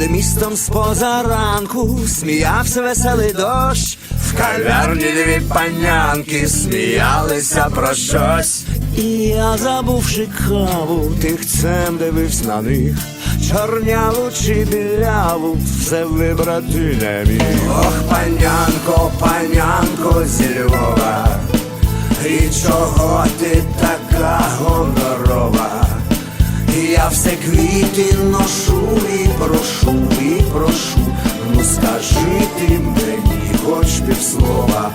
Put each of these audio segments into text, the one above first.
Над містом з позаранку сміявся веселий дощ. В кав'ярні дві панянки сміялися про щось. І я, забувши каву, тихцем дивився на них. Чорняву чи біляву, все вибрати не міг. Ох, панянко, панянко зі Львова, і чого ти така гонорова? Я все квіти ношу прошу, ну скажи ти мені хоч півслова.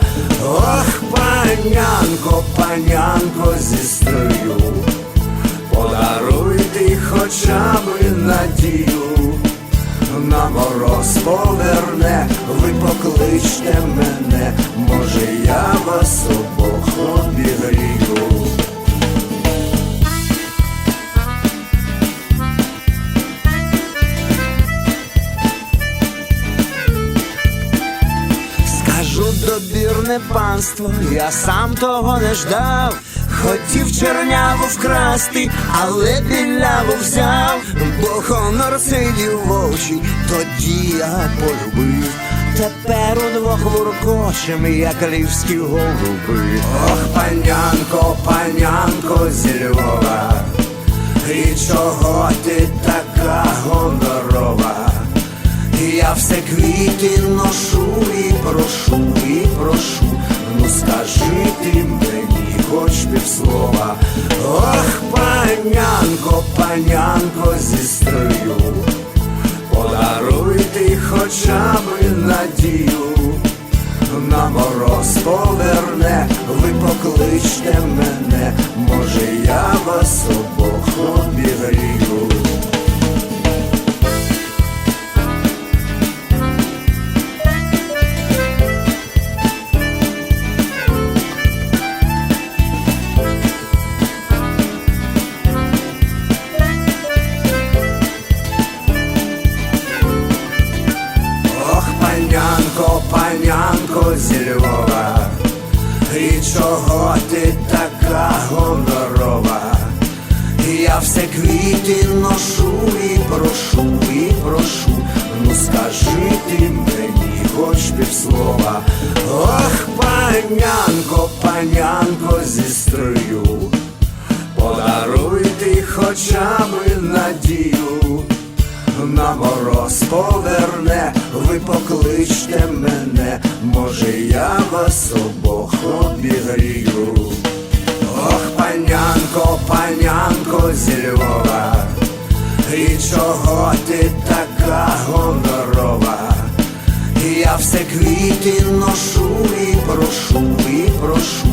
Ох, панянко, панянко зі строю, подаруй ти хоча б надію, на мороз поверне, ви покличте мене, може я вас обох обігрію. Добірне панство, я сам того не ждав. Хотів чорняву вкрасти, але біляву взяв, бо хонор сидів в очі, тоді я полюбив. Тепер удвох воркочем, як львівські голуби. Ох, панянко, панянко зі Львова, і чого ти така гонорова? Я все квіти ношу прошу, і прошу, ну скажи ти мені хоч півслова. Ох, панянко, панянко зі строю, подаруй ти хоча б надію, на мороз поверне, ви покличте мене, може я вас обох обігрію. Зі Львова, і чого ти така гонорова? Я все квіти ношу і прошу, і прошу, ну скажи ти мені хоч півслова. Ох, панянко, панянко зі строю, подаруй ти хоча б надію на мороз поверне, ви покличте мене, може я вас обох обігрію. Ох, панянко, панянко зі Львова, і чого ти така гонорова? Я все квіти ношу і прошу, і прошу,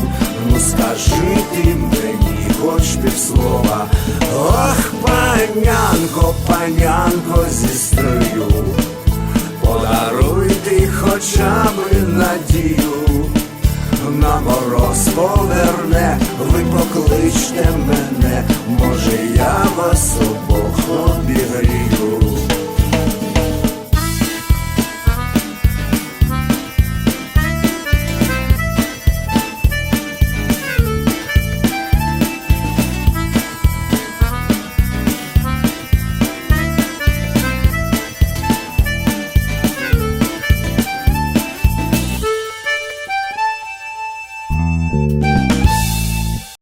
б надію, на мороз поверне, ви покличте мене,